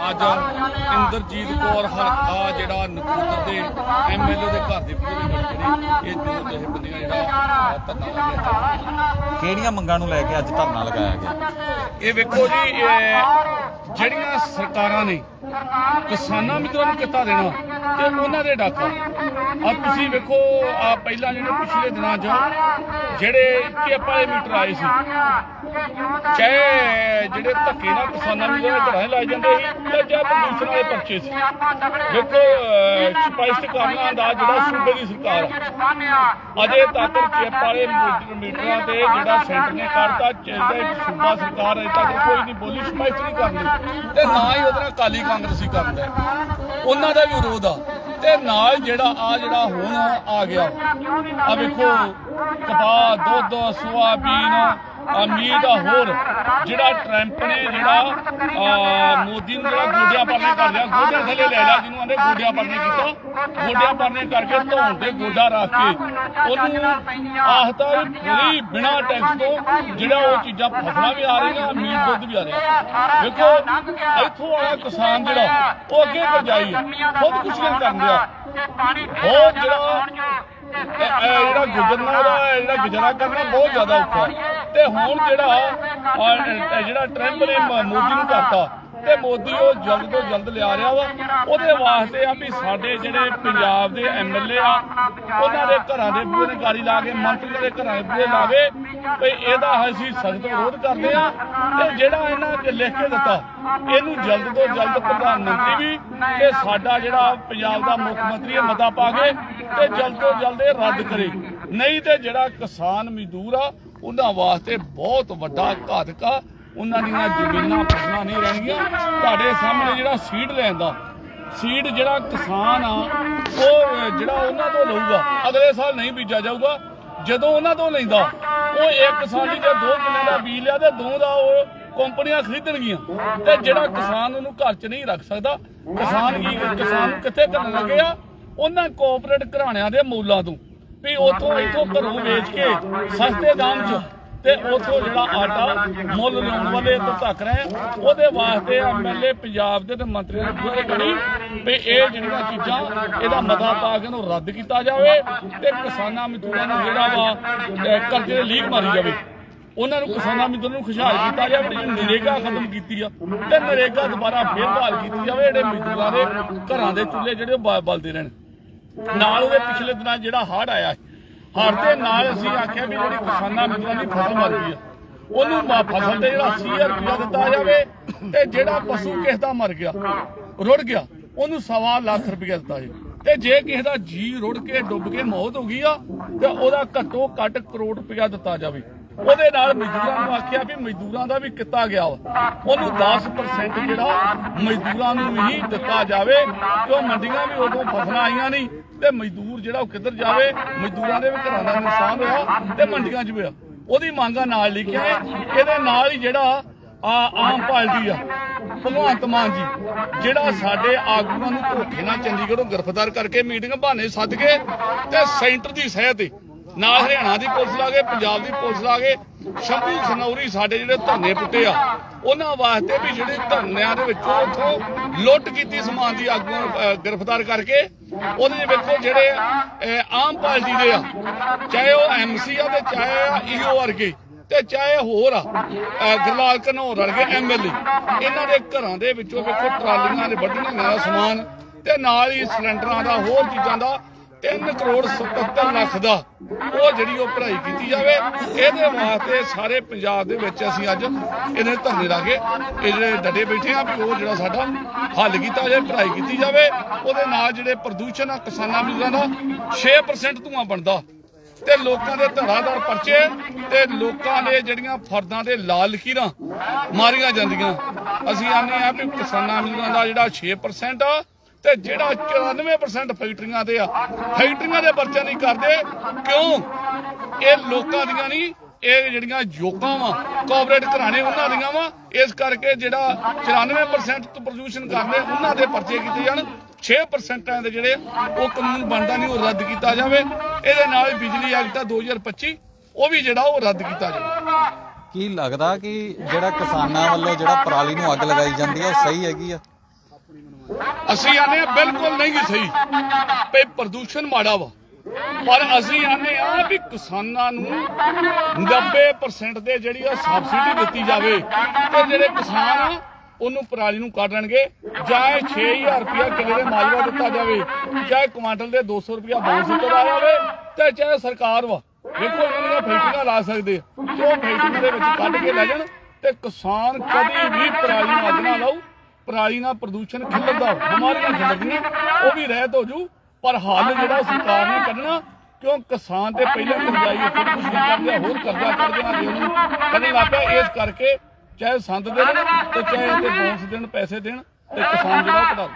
ਅੱਜ ਇੰਦਰਜੀਤ ਕੌਰ ਹਲਕਾ ਜਿਹੜਾ ਨਕੂਦਰ ਦੇ ਐਮਐਲਏ ਦੇ ਘਰ ਦੇ ਪੂਰੇ ਜਿਹੜੀ ਇਹ ਦੋ ਜਥੇਬੰਦੀਆਂ ਜਿਹੜਾ ਧਰਨਾ ਲੱਗਿਆ ਕਿਹੜੀਆਂ ਮੰਗਾਂ ਨੂੰ ਲੈ ਕੇ ਅੱਜ ਧਰਨਾ ਲਗਾਇਆ ਗਿਆ? ਇਹ ਵੇਖੋ ਜੀ ਜਿਹੜੀਆਂ ਸਰਕਾਰਾਂ ਨੇ ਕਿਸਾਨਾਂ ਮਿੱਤਰਾਂ ਨੂੰ ਕਿੱਤਾ ਦੇਣਾ ਤੇ ਉਹਨਾਂ ਦੇ ਡਾਕਾ। ਆ ਤੁਸੀਂ ਵੇਖੋ ਆ ਪਹਿਲਾਂ ਜਿਹੜੇ ਪਿਛਲੇ ਦਿਨਾਂ 'ਚ ਜਿਹੜੇ ਚਿੱਪ ਵਾਲੇ ਮੀਟਰ ਆਏ ਸੀ, ਚਾਹੇ ਜਿਹੜੇ ਧੱਕੇ ਨਾਲ ਕਿਸਾਨਾਂ ਨੂੰ ਜਿਹੜੇ ਘਰਾਂ ਲਾਏ ਜਾਂਦੇ ਸੀ ਤੇ ਚਾਹੇ ਪ੍ਰਦੂਸ਼ਣ ਵਾਲੇ ਪਰਚੇ ਸੀ। ਵੇਖੋ ਸਪਸ਼ਟ ਕਰਨਾ ਦਾ ਜਿਹੜਾ ਸੂਬੇ ਦੀ ਸਰਕਾਰ ਆ ਅਜੇ ਤੱਕ ਚਿੱਪ ਵਾਲੇ ਮੀਟਰ ਮੀਟਰਾਂ ਤੇ ਜਿਹੜਾ ਸੈਂਟਰ ਨੇ ਕਰਤਾ ਚਾਹੀਦਾ ਸੂਬਾ ਸਰਕਾਰ ਅਜੇ ਤੱਕ ਕੋਈ ਨਹੀਂ ਬੋਲੀ ਸਪਸ਼ਟ ਨਹੀਂ ਕਰਦੀ ਤੇ ਨਾ ਹੀ ਉਹਦੇ ਨਾਲ ਕਾਲੀ ਕਾਂਗਰਸੀ ਕਰਦਾ ਹੈ। ਉਹਨਾਂ ਦਾ ਵੀ ਵਿਰੋਧ ਆ। ਤੇ ਨਾਲ ਜਿਹੜਾ ਆ ਜਿਹੜਾ ਹੁਣ ਆ ਗਿਆ ਆ ਵੇਖੋ ਕਪਾਹ ਦੁੱਧ ਸੋਆਬੀਨ ਅਮੀਰ ਦਾ ਹੋਰ ਜਿਹੜਾ ਟਰੰਪ ਨੇ ਜਿਹੜਾ ਮੋਦੀ ਨੂੰ ਜਿਹੜਾ ਗੋਡਿਆਂ ਪਰਨੇ ਕਰ ਲਿਆ ਗੋਡਿਆਂ ਥੱਲੇ ਲੈ ਲਿਆ ਜਿਹਨੂੰ ਆਂਦੇ ਗੋਡਿਆਂ ਪਰਨੇ ਕੀਤਾ। ਗੋਡਿਆਂ ਪਰਨੇ ਕਰਕੇ ਧੌਣ ਤੇ ਗੋਡਾ ਰੱਖ ਕੇ ਉਹਨੂੰ ਆਹਤਾ ਵੀ ਬਿਨਾ ਟੈਕਸ ਤੋਂ ਜਿਹੜਾ ਉਹ ਚੀਜ਼ਾਂ ਫਸਲਾਂ ਵੀ ਆ ਰਹੀਆਂ ਮੀਟ ਦੁੱਧ ਵੀ ਆ ਰਿਹਾ। ਵੇਖੋ ਇੱਥੋਂ ਵਾਲਾ ਕਿਸਾਨ ਜਿਹੜਾ ਉਹ ਅੱਗੇ ਕਰ ਜਾਈ ਖੁਦ ਨਹੀਂ ਕਰਨ ਰਿਹਾ ਬਹੁਤ ਜਿਹੜਾ ਇਹ ਜਿਹੜਾ ਗੁਜ਼ਰਨਾ ਦਾ ਜਿਹੜਾ ਗੁਜ਼ਾਰਾ ਕਰਨਾ ਬਹੁਤ ਜ਼ਿਆਦਾ ਔਖਾ ਤੇ ਹੁਣ ਜਿਹੜਾ ਆਹ, ਇਹ ਜਿਹੜਾ ਟਰੰਪ ਨੇ ਮੋਦੀ ਨੂੰ ਕਰਤਾ ਤੇ ਮੋਦੀ ਉਹ ਜਲਦ ਤੋਂ ਜਲਦ ਲਿਆ ਰਿਹਾ ਵਾ। ਉਹਦੇ ਵਾਸਤੇ ਆ ਵੀ ਸਾਡੇ ਜਿਹੜੇ ਪੰਜਾਬ ਦੇ ਐਮਐਲਏ ਆ, ਉਹਨਾਂ ਦੇ ਘਰਾਂ ਦੇ ਬੂਹੇ ਨੇ ਗਾੜੀ ਲਾ ਕੇ ਮੰਤਰੀਆਂ ਦੇ ਘਰਾਂ ਦੇ ਬੂਹੇ ਲਾਵੇ। ਵੀ ਇਹਦਾ ਅਸੀਂ ਸਖਤ ਵਿਰੋਧ ਕਰਦੇ ਆ। ਤੇ ਜਿਹੜਾ ਇਹਨਾਂ ਨੇ ਲਿਖ ਕੇ ਦਿੱਤਾ, ਇਹਨੂੰ ਜਲਦ ਤੋਂ ਜਲਦ ਪ੍ਰਧਾਨ ਮੰਤਰੀ ਵੀ ਤੇ ਸਾਡਾ ਜਿਹੜਾ ਪੰਜਾਬ ਦਾ ਮੁੱਖ ਮੰਤਰੀ ਹੈ, ਮਤਾ ਪਾ ਕੇ ਤੇ ਜਲਦ ਤੋਂ ਜਲਦ ਇਹ ਰੱਦ ਕਰੇ। ਨਹੀਂ ਤੇ ਜਿਹੜਾ ਕਿਸਾਨ ਮਜ਼ਦੂਰ ਆ, ਉਹਨਾਂ ਵਾਸਤੇ ਬਹੁਤ ਵੱਡਾ ਘਾਤਕ ਆ। ਉਹਨਾਂ ਦੀਆਂ ਜ਼ਮੀਨਾਂ ਫਸਲਾਂ ਨਹੀਂ ਰਹਿਣਗੀਆਂ। ਤੁਹਾਡੇ ਸਾਹਮਣੇ ਜਿਹੜਾ ਸੀਡ ਲੈਂਦਾ ਸੀਡ ਜਿਹੜਾ ਕਿਸਾਨ ਆ, ਉਹ ਜਿਹੜਾ ਉਹਨਾਂ ਤੋਂ ਲਊਗਾ, ਅਗਲੇ ਸਾਲ ਨਹੀਂ ਬੀਜਿਆ ਜਾਊਗਾ। ਜਦੋਂ ਉਹਨਾਂ ਤੋਂ ਲੈਂਦਾ, ਉਹ ਇੱਕ ਸਾਲ ਦੀ ਦੋ ਕਿੱਲੇ ਦਾ ਬੀਜ ਲਿਆ ਤੇ ਦੋ ਦਾ ਉਹ ਕੰਪਨੀਆਂ ਖਰੀਦਣਗੀਆਂ। ਤੇ ਜਿਹੜਾ ਕਿਸਾਨ ਉਹਨੂੰ ਘਰ 'ਚ ਨਹੀਂ ਰੱਖ ਸਕਦਾ, ਕਿਸਾਨ ਕੀ, ਕਿਸਾਨ ਨੂੰ ਕਿੱਥੇ ਕਰਨ ਲੱਗੇ ਆ? ਉਹਨਾਂ ਕੋਆਪਰੇਟ ਘਰਾਣਿਆਂ ਦੇ ਮੌਲਾਂ ਤੋਂ। ਵੀ ਉਥੋਂ, ਇਥੋਂ ਘਰੋਂ ਵੇਚ ਕੇ, ਸਸਤੇ ਦਾਮ 'ਚ ਤੇ ਉਥੋਂ ਜਿਹੜਾ ਆਟਾ ਮੁੱਲ ਲਾਉਣ ਵਾਲੇ ਤੋਂ ਧੱਕ ਰਹੇ। ਉਹਦੇ ਵਾਸਤੇ ਐਮਐਲਏ ਪੰਜਾਬ ਦੇ ਤੇ ਮੰਤਰੀ ਨੇ ਬੁਰੇ ਕਰੀ ਵੀ ਇਹ ਜਿਹੜੀਆਂ ਚੀਜ਼ਾਂ, ਇਹਦਾ ਮਤਾ ਪਾ ਕੇ ਇਹਨੂੰ ਰੱਦ ਕੀਤਾ ਜਾਵੇ ਤੇ ਕਿਸਾਨਾਂ ਮਜ਼ਦੂਰਾਂ ਨੂੰ ਜਿਹੜਾ ਵਾ ਕਰਜ਼ੇ ਦੀ ਲੀਕ ਮਾਰੀ ਜਾਵੇ। ਉਹਨਾਂ ਨੂੰ ਕਿਸਾਨਾਂ ਮਜ਼ਦੂਰਾਂ ਨੂੰ ਖੁਸ਼ਹਾਲ ਕੀਤਾ ਜਾਵੇ, ਜਿਹੜੀ ਨਰੇਗਾ ਖਤਮ ਕੀਤੀ ਆ। ਤੇ ਨਰੇਗਾ ਦੁਬਾਰਾ ਫੇਰ ਬਹਾਲ ਕੀਤੀ ਜਾਵੇ, ਜਿਹੜੇ ਮਜ਼ਦੂਰਾਂ ਦੇ ਘਰਾਂ ਦੇ ਚੁੱਲ੍ਹੇ ਜਿਹੜੇ ਉਹ ਬ- ਬਲਦੇ ਰਹਿਣ। ਨਾਲ ਉਹਦੇ ਪਿਛਲੇ ਦਿਨਾਂ ਜਿਹੜਾ ਹੜ੍ਹ ਆਇਆ ਹਰ ਦੇ ਨਾਲ ਅਸੀਂ ਆਖਿਆ ਵੀ ਜਿਹੜੀ ਕਿਸਾਨਾਂ ਮਜ਼ਦੂਰਾਂ ਦੀ ਫਸਲ ਮਰ ਗਈ ਆ, ਉਹਨੂੰ ਮ- ਫਸਲ ਤੇ ਜਿਹੜਾ 80000 ਰੁਪਇਆ ਦਿੱਤਾ ਜਾਵੇ ਤੇ ਜਿਹੜਾ ਪਸ਼ੂ ਕਿਸ ਦਾ ਮਰ ਗਿਆ, ਰੁੜ ਗਿਆ, ਉਹਨੂੰ ਸਵਾ ਲੱਖ ਰੁਪਇਆ ਦਿੱਤਾ ਜਾਵੇ। ਤੇ ਜੇ ਕਿਸੇ ਦਾ ਜੀ ਰੁੜ ਕੇ ਡੁੱਬ ਕੇ ਮੌਤ ਹੋ ਗਈ ਆ, ਤੇ ਉਹਦਾ ਘੱਟੋ ਘੱਟ ਕਰੋੜ ਰੁਪਇਆ ਦਿੱਤਾ ਜਾਵੇ। ਉਹਦੇ ਨਾਲ ਮਜ਼ਦੂਰਾਂ ਨੂੰ ਆਖਿਆ ਵੀ ਮਜ਼ਦੂਰਾਂ ਦਾ ਵੀ ਕੀਤਾ ਗਿਆ ਵਾ। ਉਹਨੂੰ 10% ਜਿਹੜਾ ਮਜ਼ਦੂਰਾਂ ਨੂੰ ਹੀ ਦਿੱਤਾ ਜਾਵੇ ਉਹ ਮੰਡੀਆਂ ਵੀ ਉਦੋਂ ਫਸਲਾਂ ਆਈਆਂ ਨਹੀਂ, ਤੇ ਮਜ਼ਦੂਰ ਜਿਹੜਾ ਉਹ ਕਿੱਧਰ ਜਾਵੇ, ਮਜ਼ਦੂਰਾਂ ਦੇ ਵੀ ਘਰਾਂ ਦਾ ਨੁਕਸਾਨ ਹੋਇਆ ਤੇ ਮੰਡੀਆਂ 'ਚ ਹੋਇਆ ਉਹਦੀ ਮੰਗਾਂ ਨਾਲ ਲਿਖਿਆ ਹੈ, ਇਹਦੇ ਨਾਲ ਹੀ ਜਿਹੜਾ ਆ ਆਮ ਪਾਰਟੀ ਆ, ਭਗਵੰਤ ਮਾਨ ਜੀ, ਜਿਹੜਾ ਸਾਡੇ ਆਗੂਆਂ ਨੂੰ ਧੋਖੇ ਨਾਲ ਚੰਡੀਗੜ੍ਹੋਂ ਗ੍ਰਿਫਤਾਰ ਕਰਕੇ ਮੀਟਿੰਗ ਬਹਾਨੇ ਸੱਦ ਕੇ ਤੇ ਸੈਂਟਰ ਦੀ ਸਹਿ ਤੇ ਨਾਲ ਹਰਿਆਣਾ ਦੀ ਪੁਲਿਸ ਲਾ ਕੇ ਪੰਜਾਬ ਦੀ ਪੁਲਿਸ ਲਾ ਕੇ ਸ਼ੰਭੂ ਸਨੌਰੀ ਸਾਡੇ ਜਿਹੜੇ ਧਰਨੇ ਪੁੱਟੇ ਆ ਉਹਨਾਂ ਵਾਸਤੇ ਵੀ ਜਿਹੜੇ ਧਰਨਿਆਂ ਦੇ ਵਿੱਚੋਂ ਉਥੋਂ ਲੁੱਟ ਕੀਤੀ ਸਮਾਨ ਦੀ ਆਗੂਆਂ ਗ੍ਰਿਫਤਾਰ ਕਰਕੇ ਉਹਦੇ ਵਿੱਚ ਜਿਹੜੇ ਆਮ ਪਾਰਟੀ ਦੇ ਆ ਚਾਹੇ ਉਹ ਐਮਸੀ ਆ ਤੇ ਚਾਹੇ ਈਓ ਵਰਗੇ ਤੇ ਚਾਹੇ ਹੋਰ ਆ ਅਹ, ਗੁਰਲਾਲ ਘਨੌਰ ਵਰਗੇ ਐਮਐਲਏ ਇਹਨਾਂ ਦੇ ਘਰਾਂ ਦੇ ਵਿੱਚੋਂ ਵੇਖੋ ਟਰਾਲੀਆਂ ਦੇ ਵੱਢੀਆਂ ਦਾ ਸਮਾਨ ਤੇ ਨਾਲ ਹੀ ਸਿਲੰਡਰਾਂ ਦਾ ਹੋਰ ਚੀਜ਼ਾਂ ਦਾ 3 ਕਰੋੜ 77 ਲੱਖ ਦਾ ਉਹ ਜਿਹੜੀ ਉਹ ਭਰਾਈ ਕੀਤੀ ਜਾਵੇ, ਇਹਦੇ ਵਾਸਤੇ ਸਾਰੇ ਪੰਜਾਬ ਦੇ ਵਿੱਚ ਅਸੀਂ ਅੱਜ ਇਹਨੇ ਧਰਨੇ ਲਾ ਕੇ ਇਹ ਜਿਹੜੇ ਡਟੇ ਬੈਠੇ ਆ ਵੀ ਉਹ ਜਿਹੜਾ ਸਾਡਾ ਹੱਲ ਕੀਤਾ ਜਾਵੇ ਭਰਾਈ ਕੀਤੀ ਜਾਵੇ, ਉਹਦੇ ਨਾਲ ਜਿਹੜੇ ਪ੍ਰਦੂਸ਼ਣ ਆ, ਕਿਸਾਨਾਂ ਮਜ਼ਦੂਰਾਂ ਦਾ 6% ਧੂਆਂ ਬਣਦਾ ਤੇ ਲੋਕਾਂ ਦੇ ਧੜਾਧੜ ਪਰਚੇ ਤੇ ਲੋਕਾਂ ਦੇ ਜਿਹੜੀਆਂ ਫਰਦਾਂ ਦੇ ਲਾਲ ਲਕੀਰਾਂ ਮਾਰੀਆਂ ਜਾਂਦੀਆਂ। ਅਸੀਂ ਆਨੇ ਆ ਵੀ ਕਿਸਾਨਾਂ ਮਜ਼ਦੂਰਾਂ ਦਾ ਜਿਹੜਾ 6% ਆ ਤੇ ਜਿਹੜਾ 94% ਫੈਕਟਰੀਆਂ ਦੇ ਆ, ਫੈਕਟਰੀਆਂ ਦੇ ਪਰਚੇ ਨਹੀਂ ਕਰਦੇ। ਕਿਉਂ? ਇਹ ਲੋਕਾਂ ਦੀਆਂ ਨਹੀਂ, ਇਹ ਜਿਹੜੀਆਂ ਜੋਕਾਂ ਵਾ ਕੋਆਪਰੇਟ ਘਰਾਣੇ ਉਹਨਾਂ ਦੀਆਂ ਵਾ। ਇਸ ਕਰਕੇ ਜਿਹੜਾ 94% ਤੋਂ ਪ੍ਰਦੂਸ਼ਣ ਕਰਦੇ, ਉਹਨਾਂ ਦੇ ਪਰਚੇ ਕੀਤੇ ਜਾਣ। 6% ਦੇ ਜਿਹੜੇ, ਉਹ ਕਾਨੂੰਨ ਬਣਦਾ ਨਹੀਂ, ਉਹ ਰੱਦ ਕੀਤਾ ਜਾਵੇ। ਇਹਦੇ ਨਾਲ ਬਿਜਲੀ ਐਕਟ ਆ 2025 ਉਹ ਵੀ ਜਿਹੜਾ ਉਹ ਰੱਦ ਕੀਤਾ ਜਾਵੇ। ਕੀ ਲੱਗਦਾ ਕਿ ਜਿਹੜਾ ਕਿਸਾਨਾਂ ਵੱਲੋਂ ਜਿਹੜਾ ਪਰਾਲੀ ਨੂੰ ਅੱਗ ਲਗਾਈ ਜਾਂਦੀ ਹੈ, ਉਹ ਸਹੀ ਹੈਗੀ ਆ? ਅਸੀਂ ਆਨੇ ਬਿਲਕੁਲ ਨਹੀਂ ਸਹੀ। ਤੇ ਪ੍ਰਦੂਸ਼ਣ ਮਾੜਾ ਵਾ। ਪਰ ਅਸੀਂ ਆਨੇ ਆ ਵੀ ਕਿਸਾਨਾਂ ਨੂੰ 90% ਦੇ ਜਿਹੜੀ ਆ ਸਬਸਿਡੀ ਦਿੱਤੀ ਜਾਵੇ ਤੇ ਜਿਹੜੇ ਕਿਸਾਨ ਆ, ਉਹਨੂੰ ਪਰਾਲੀ ਨੂੰ ਕੱਢ ਲੈਣਗੇ। ਜਾਂ ਇਹ 6000 ਰੁਪਇਆ ਕਿੱਲੇ ਦੇ ਮਾਜਵਾ ਦਿੱਤਾ ਜਾਵੇ, ਚਾਹੇ ਕੁਆਂਟਲ ਦੇ 200 ਰੁਪਇਆ ਬੋਨਸ ਦਿੱਤਾ ਜਾਵੇ ਤੇ ਚਾਹੇ ਸਰਕਾਰ ਵਾ। ਵੇਖੋ ਇਹਨਾਂ ਦੀਆਂ ਫੈਕਟਰੀਆਂ ਲਾ ਸਕਦੇ ਉਹ ਫੈਕਟਰੀਆਂ ਦੇ ਵਿੱਚ ਕੱਢ ਕੇ ਲੈ ਜਾਣ ਤੇ ਕਿਸਾਨ ਕਦੀ ਵੀ ਪਰਾਲੀ ਨੂੰ ਅੱਗ ਨਾ ਲਾਊ। ਪਰਾਲੀ ਨਾਲ ਪ੍ਰਦੂਸ਼ਣ ਖਿਲਰਦਾ ਬਿਮਾਰੀਆਂ ਖਿਲਰਦੀਆਂ ਉਹ ਵੀ ਰਹਿਤ ਹੋ ਜੂ। ਪਰ ਹੱਲ ਜਿਹੜਾ ਸਰਕਾਰ ਨੇ ਕੱਢਣਾ ਕਿਉਂ ਕਿਸਾਨ ਤੇ ਪਹਿਲਾਂ ਕਰਜ਼ਾਈ ਖੁਦਕੁਸ਼ੀ ਕਰਦੇ ਆ, ਹੋਰ ਕਰਜ਼ਾ ਕਰਦੇ ਆ ਉਹਨੂੰ। ਕੱਢਣ ਲੱਗ ਇਸ ਕਰਕੇ ਚਾਹੇ ਸੰਦ ਦੇਣ ਤੇ ਚਾਹੇ ਤੇ ਬੋਨਸ ਦੇਣ ਪੈਸੇ ਦੇਣ ਤੇ ਕਿਸਾਨ ਜਿਹੜਾ ਕਢਾ